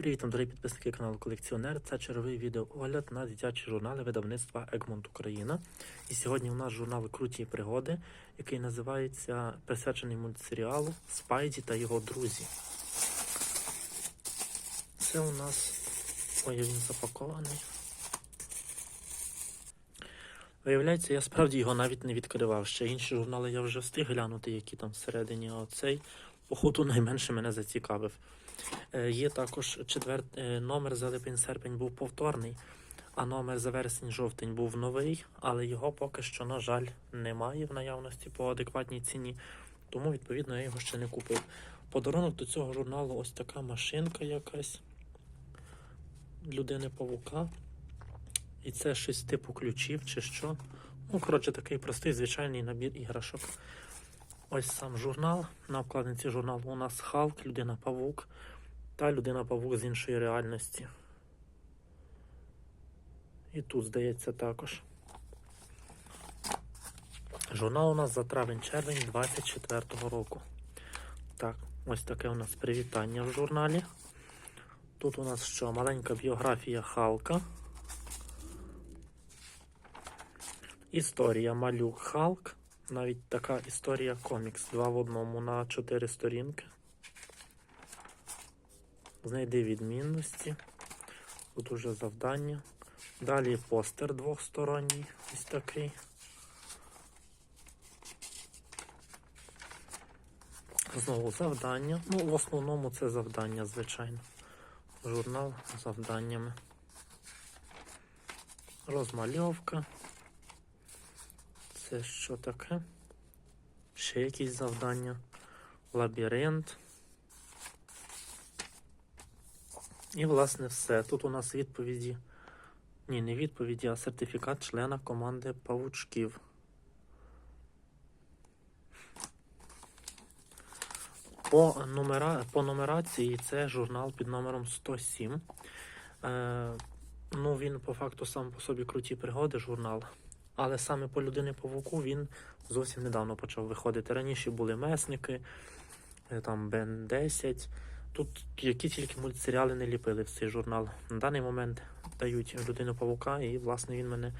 Привіт, дорогі підписники каналу Колекціонер. Це черговий відеоогляд на дитячі журнали видавництва Egmont Україна. І сьогодні у нас журнал Круті пригоди, який називається присвячений мультсеріалу Спайді та його друзі. Це у нас. Ой, він запакований. Виявляється, я справді його навіть не відкривав. Ще інші журнали я вже встиг глянути, які там всередині, оцей, походу, найменше мене зацікавив. Е, Є також четвер... е, номер за липень-серпень був повторний, а номер за вересень-жовтень був новий, але його поки що, на жаль, немає в наявності по адекватній ціні, тому, відповідно, я його ще не купив. Подарунок до цього журналу ось така машинка якась людини павука. І це щось типу ключів чи що. Ну, коротше, такий простий звичайний набір іграшок. Ось сам журнал. На обкладинці журналу у нас Халк, людина павук та людина павук з іншої реальності. І тут, здається, також. Журнал у нас за травень-червень 24-го року. Так, ось таке у нас привітання в журналі. Тут у нас що? Маленька біографія Халка. Історія Малюк Халк. Навіть така історія комікс. Два в одному на чотири сторінки. Знайди відмінності. Тут уже завдання. Далі постер двохсторонній. Ось такий. Знову завдання. Ну, в основному це завдання, звичайно. Журнал з завданнями. Розмальовка. Це що таке? Ще якісь завдання. Лабіринт. І, власне, все. Тут у нас відповіді. Ні, не відповіді, а сертифікат члена команди павучків. По, номера, по нумерації це журнал під номером 107. Е, ну, він по факту сам по собі круті пригоди журнал. Але саме по людини павуку він зовсім недавно почав виходити. Раніше були месники, е, там Бен 10. Тут які тільки мультсеріали не ліпили в цей журнал. На даний момент дають людину павука, і, власне, він мене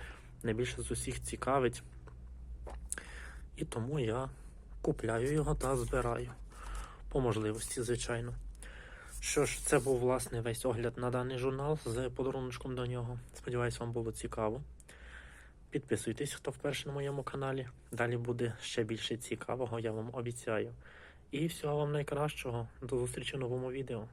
найбільше з усіх цікавить. І тому я купляю його та збираю. По можливості, звичайно. Що ж, це був власне весь огляд на даний журнал з подарунком до нього. Сподіваюсь, вам було цікаво. Підписуйтесь, хто вперше на моєму каналі. Далі буде ще більше цікавого, я вам обіцяю. І всього вам найкращого. До зустрічі в новому відео.